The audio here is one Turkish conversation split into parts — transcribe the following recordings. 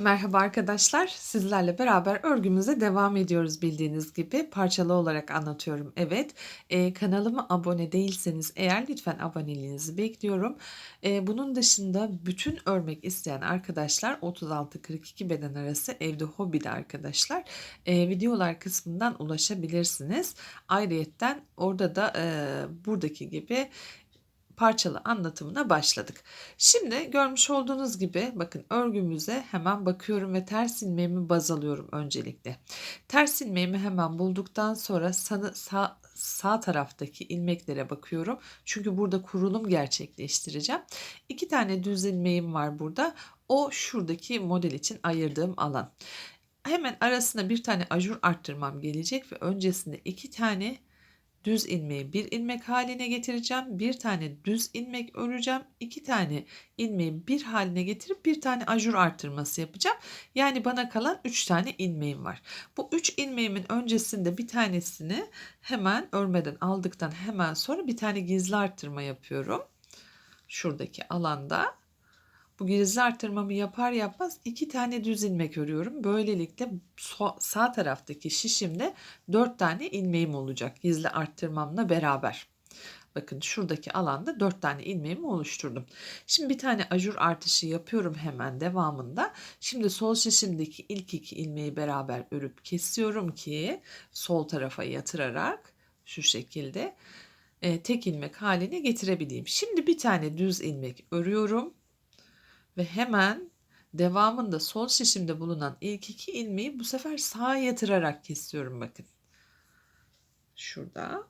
Merhaba arkadaşlar. Sizlerle beraber örgümüze devam ediyoruz bildiğiniz gibi. Parçalı olarak anlatıyorum. Evet, eee, kanalıma abone değilseniz eğer lütfen aboneliğinizi bekliyorum. Eee, bunun dışında bütün örmek isteyen arkadaşlar 36-42 beden arası evde hobide arkadaşlar eee, videolar kısmından ulaşabilirsiniz. Ayrıyetten orada da eee, buradaki gibi parçalı anlatımına başladık. Şimdi görmüş olduğunuz gibi bakın örgümüze hemen bakıyorum ve ters ilmeğimi baz alıyorum öncelikle. Ters ilmeğimi hemen bulduktan sonra sağ, sağ, sağ taraftaki ilmeklere bakıyorum. Çünkü burada kurulum gerçekleştireceğim. İki tane düz ilmeğim var burada. O şuradaki model için ayırdığım alan. Hemen arasına bir tane ajur arttırmam gelecek ve öncesinde iki tane düz ilmeği bir ilmek haline getireceğim. Bir tane düz ilmek öreceğim. iki tane ilmeği bir haline getirip bir tane ajur artırması yapacağım. Yani bana kalan üç tane ilmeğim var. Bu üç ilmeğimin öncesinde bir tanesini hemen örmeden aldıktan hemen sonra bir tane gizli arttırma yapıyorum. Şuradaki alanda bu gizli arttırmamı yapar yapmaz iki tane düz ilmek örüyorum. Böylelikle sağ taraftaki şişimde dört tane ilmeğim olacak gizli arttırmamla beraber. Bakın şuradaki alanda dört tane ilmeğimi oluşturdum. Şimdi bir tane ajur artışı yapıyorum hemen devamında. Şimdi sol şişimdeki ilk iki ilmeği beraber örüp kesiyorum ki sol tarafa yatırarak şu şekilde e, tek ilmek haline getirebileyim. Şimdi bir tane düz ilmek örüyorum ve hemen devamında sol şişimde bulunan ilk iki ilmeği bu sefer sağa yatırarak kesiyorum bakın. Şurada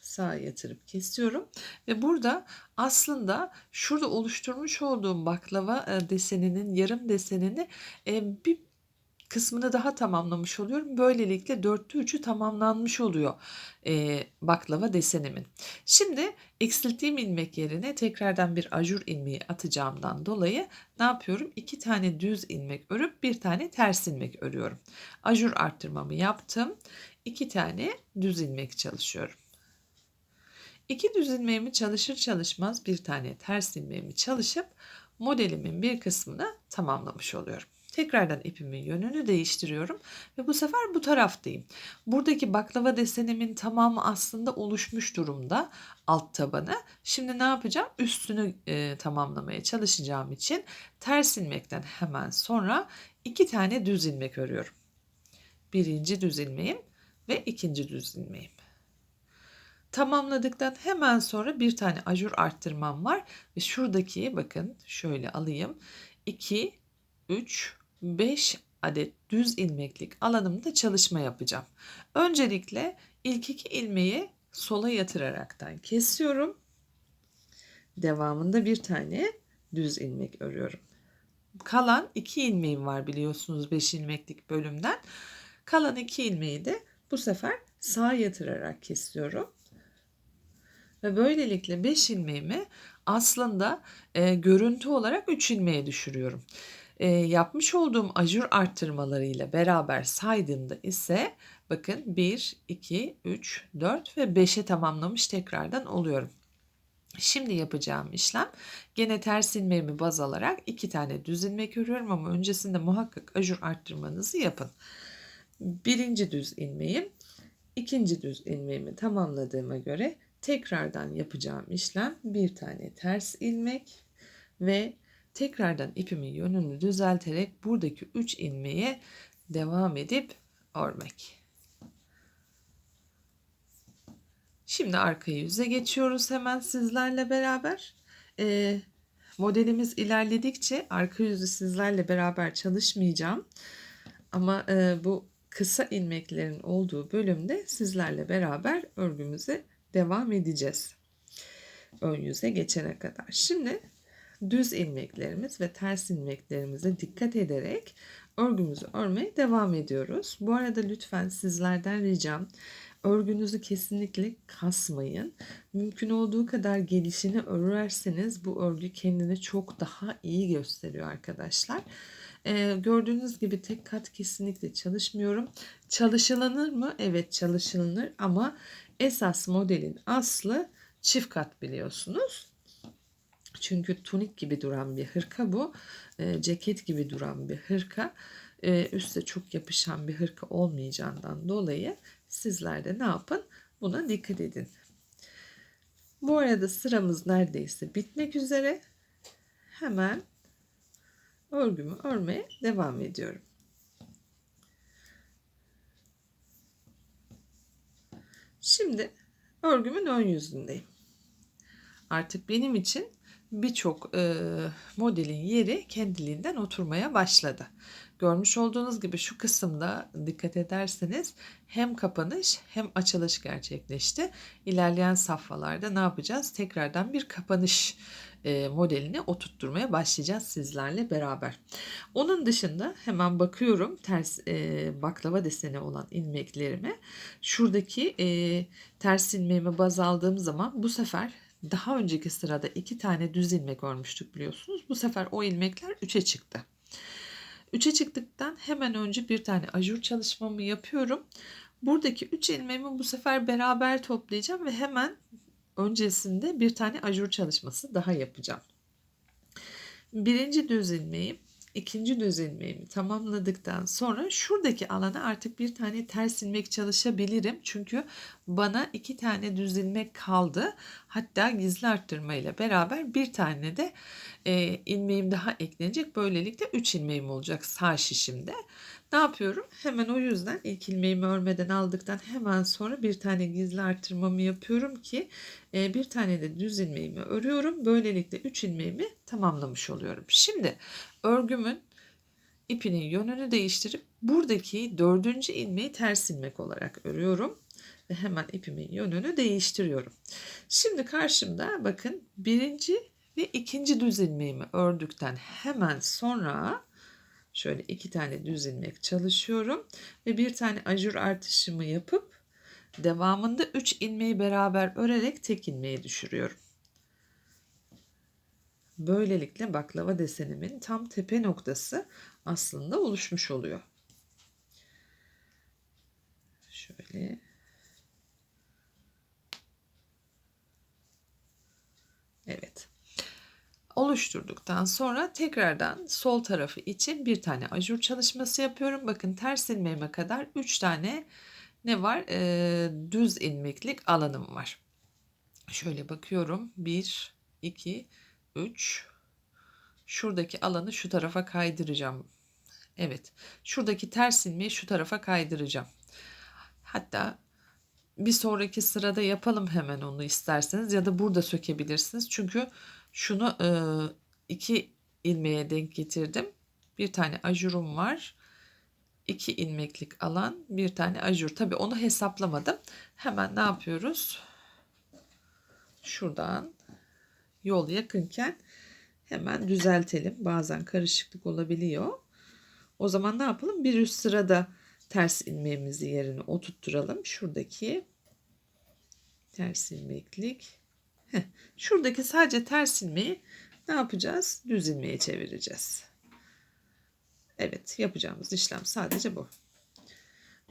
sağa yatırıp kesiyorum ve burada aslında şurada oluşturmuş olduğum baklava e, deseninin yarım desenini e, bir kısmını daha tamamlamış oluyorum. Böylelikle dörtte üçü tamamlanmış oluyor e, baklava desenimin. Şimdi eksilttiğim ilmek yerine tekrardan bir ajur ilmeği atacağımdan dolayı ne yapıyorum? İki tane düz ilmek örüp bir tane ters ilmek örüyorum. Ajur arttırmamı yaptım. İki tane düz ilmek çalışıyorum. İki düz ilmeğimi çalışır çalışmaz bir tane ters ilmeğimi çalışıp modelimin bir kısmını tamamlamış oluyorum. Tekrardan ipimin yönünü değiştiriyorum ve bu sefer bu taraftayım. Buradaki baklava desenimin tamamı aslında oluşmuş durumda alt tabanı. Şimdi ne yapacağım? Üstünü e, tamamlamaya çalışacağım için ters ilmekten hemen sonra iki tane düz ilmek örüyorum. Birinci düz ilmeğim ve ikinci düz ilmeğim. Tamamladıktan hemen sonra bir tane ajur arttırmam var ve şuradaki bakın şöyle alayım. 2 3 5 adet düz ilmeklik alanımda çalışma yapacağım. Öncelikle ilk iki ilmeği sola yatıraraktan kesiyorum. Devamında bir tane düz ilmek örüyorum. Kalan iki ilmeğim var biliyorsunuz 5 ilmeklik bölümden. Kalan iki ilmeği de bu sefer sağa yatırarak kesiyorum. Ve böylelikle 5 ilmeğimi aslında e, görüntü olarak 3 ilmeğe düşürüyorum e, yapmış olduğum ajur arttırmalarıyla beraber saydığımda ise bakın 1, 2, 3, 4 ve 5'e tamamlamış tekrardan oluyorum. Şimdi yapacağım işlem gene ters ilmeğimi baz alarak iki tane düz ilmek örüyorum ama öncesinde muhakkak ajur arttırmanızı yapın. Birinci düz ilmeğim, ikinci düz ilmeğimi tamamladığıma göre tekrardan yapacağım işlem bir tane ters ilmek ve tekrardan ipimin yönünü düzelterek buradaki 3 ilmeğe devam edip örmek. Şimdi arka yüze geçiyoruz hemen sizlerle beraber. Ee, modelimiz ilerledikçe arka yüzü sizlerle beraber çalışmayacağım. Ama e, bu kısa ilmeklerin olduğu bölümde sizlerle beraber örgümüze devam edeceğiz. Ön yüze geçene kadar. Şimdi düz ilmeklerimiz ve ters ilmeklerimize dikkat ederek örgümüzü örmeye devam ediyoruz. Bu arada lütfen sizlerden ricam örgünüzü kesinlikle kasmayın. Mümkün olduğu kadar gelişini örerseniz bu örgü kendini çok daha iyi gösteriyor arkadaşlar. Ee, gördüğünüz gibi tek kat kesinlikle çalışmıyorum. Çalışılanır mı? Evet çalışılır ama esas modelin aslı çift kat biliyorsunuz Çünkü tunik gibi duran bir hırka bu. E, ceket gibi duran bir hırka. E, üste çok yapışan bir hırka olmayacağından dolayı sizler de ne yapın? Buna dikkat edin. Bu arada sıramız neredeyse bitmek üzere. Hemen örgümü örmeye devam ediyorum. Şimdi örgümün ön yüzündeyim. Artık benim için birçok e, modelin yeri kendiliğinden oturmaya başladı. Görmüş olduğunuz gibi şu kısımda dikkat ederseniz hem kapanış hem açılış gerçekleşti. İlerleyen safhalarda ne yapacağız? Tekrardan bir kapanış e, modelini oturtturmaya başlayacağız sizlerle beraber. Onun dışında hemen bakıyorum ters e, baklava deseni olan ilmeklerime. Şuradaki e, ters ilmeğimi baz aldığım zaman bu sefer daha önceki sırada iki tane düz ilmek örmüştük biliyorsunuz. Bu sefer o ilmekler 3'e çıktı. 3'e çıktıktan hemen önce bir tane ajur çalışmamı yapıyorum. Buradaki 3 ilmeğimi bu sefer beraber toplayacağım ve hemen öncesinde bir tane ajur çalışması daha yapacağım. Birinci düz ilmeğim ikinci düz ilmeğimi tamamladıktan sonra şuradaki alana artık bir tane ters ilmek çalışabilirim. Çünkü bana iki tane düz ilmek kaldı. Hatta gizli arttırma ile beraber bir tane de e, ilmeğim daha eklenecek. Böylelikle üç ilmeğim olacak sağ şişimde. Ne yapıyorum? Hemen o yüzden ilk ilmeğimi örmeden aldıktan hemen sonra bir tane gizli arttırmamı yapıyorum ki e, bir tane de düz ilmeğimi örüyorum. Böylelikle 3 ilmeğimi tamamlamış oluyorum. Şimdi örgümün ipinin yönünü değiştirip buradaki dördüncü ilmeği ters ilmek olarak örüyorum ve hemen ipimin yönünü değiştiriyorum. Şimdi karşımda bakın birinci ve ikinci düz ilmeğimi ördükten hemen sonra Şöyle iki tane düz ilmek çalışıyorum ve bir tane ajur artışımı yapıp devamında 3 ilmeği beraber örerek tek ilmeği düşürüyorum. Böylelikle baklava desenimin tam tepe noktası aslında oluşmuş oluyor. Şöyle Evet oluşturduktan sonra tekrardan sol tarafı için bir tane ajur çalışması yapıyorum. Bakın ters ilmeğime kadar 3 tane ne var? Ee, düz ilmeklik alanım var. Şöyle bakıyorum. 1, 2, 3. Şuradaki alanı şu tarafa kaydıracağım. Evet. Şuradaki ters ilmeği şu tarafa kaydıracağım. Hatta bir sonraki sırada yapalım hemen onu isterseniz ya da burada sökebilirsiniz. Çünkü şunu e, iki ilmeğe denk getirdim. Bir tane ajurum var. İki ilmeklik alan, bir tane ajur. Tabi onu hesaplamadım. Hemen ne yapıyoruz? Şuradan yol yakınken hemen düzeltelim. Bazen karışıklık olabiliyor. O zaman ne yapalım? Bir üst sırada ters ilmeğimizi yerine oturtturalım. Şuradaki ters ilmeklik Heh, şuradaki sadece ters ilmeği ne yapacağız? Düz ilmeğe çevireceğiz. Evet yapacağımız işlem sadece bu.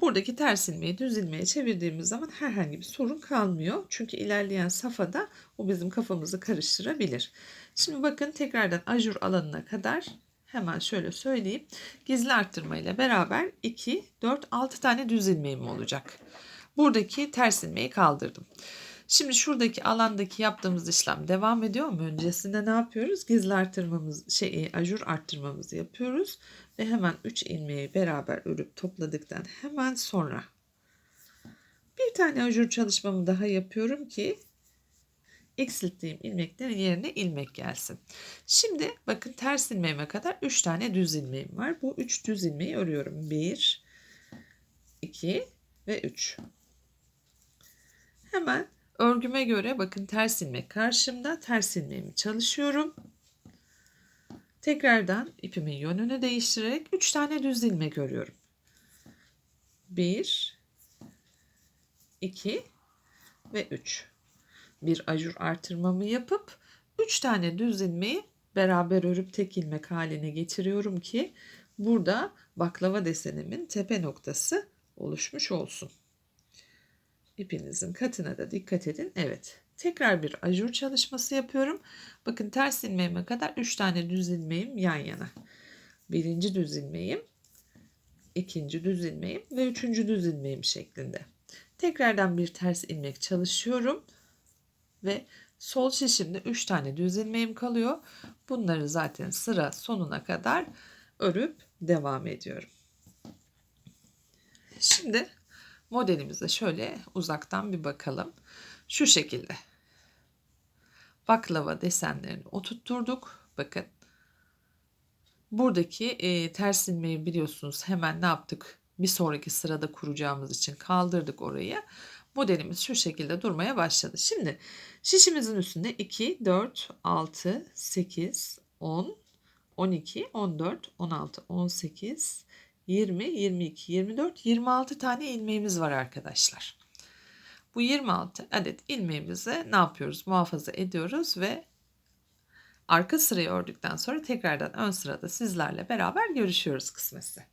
Buradaki ters ilmeği düz ilmeğe çevirdiğimiz zaman herhangi bir sorun kalmıyor. Çünkü ilerleyen safhada o bizim kafamızı karıştırabilir. Şimdi bakın tekrardan ajur alanına kadar hemen şöyle söyleyeyim. Gizli arttırma ile beraber 2, 4, 6 tane düz ilmeğim olacak. Buradaki ters ilmeği kaldırdım. Şimdi şuradaki alandaki yaptığımız işlem devam ediyor mu? Öncesinde ne yapıyoruz? Gizli arttırmamız, şey, e, ajur arttırmamızı yapıyoruz. Ve hemen 3 ilmeği beraber örüp topladıktan hemen sonra bir tane ajur çalışmamı daha yapıyorum ki eksilttiğim ilmeklerin yerine ilmek gelsin. Şimdi bakın ters ilmeğime kadar 3 tane düz ilmeğim var. Bu 3 düz ilmeği örüyorum. 1, 2 ve 3. Hemen Örgüme göre bakın ters ilmek karşımda. Ters ilmeğimi çalışıyorum. Tekrardan ipimin yönünü değiştirerek 3 tane düz ilmek örüyorum. 1 2 ve 3. Bir ajur artırmamı yapıp 3 tane düz ilmeği beraber örüp tek ilmek haline getiriyorum ki burada baklava desenimin tepe noktası oluşmuş olsun. İpinizin katına da dikkat edin. Evet Tekrar bir ajur çalışması yapıyorum. Bakın ters ilmeğime kadar 3 tane düz ilmeğim yan yana. Birinci düz ilmeğim, ikinci düz ilmeğim ve üçüncü düz ilmeğim şeklinde. Tekrardan bir ters ilmek çalışıyorum ve sol şişimde 3 tane düz ilmeğim kalıyor. Bunları zaten sıra sonuna kadar örüp devam ediyorum. Şimdi modelimize şöyle uzaktan bir bakalım. Şu şekilde. Baklava desenlerini oturtturduk. Bakın. Buradaki e, ters ilmeği biliyorsunuz hemen ne yaptık? Bir sonraki sırada kuracağımız için kaldırdık orayı. Modelimiz şu şekilde durmaya başladı. Şimdi şişimizin üstünde 2, 4, 6, 8, 10, 12, 14, 16, 18, 20, 22, 24, 26 tane ilmeğimiz var arkadaşlar. Bu 26 adet ilmeğimizi ne yapıyoruz? Muhafaza ediyoruz ve arka sırayı ördükten sonra tekrardan ön sırada sizlerle beraber görüşüyoruz kısmetse.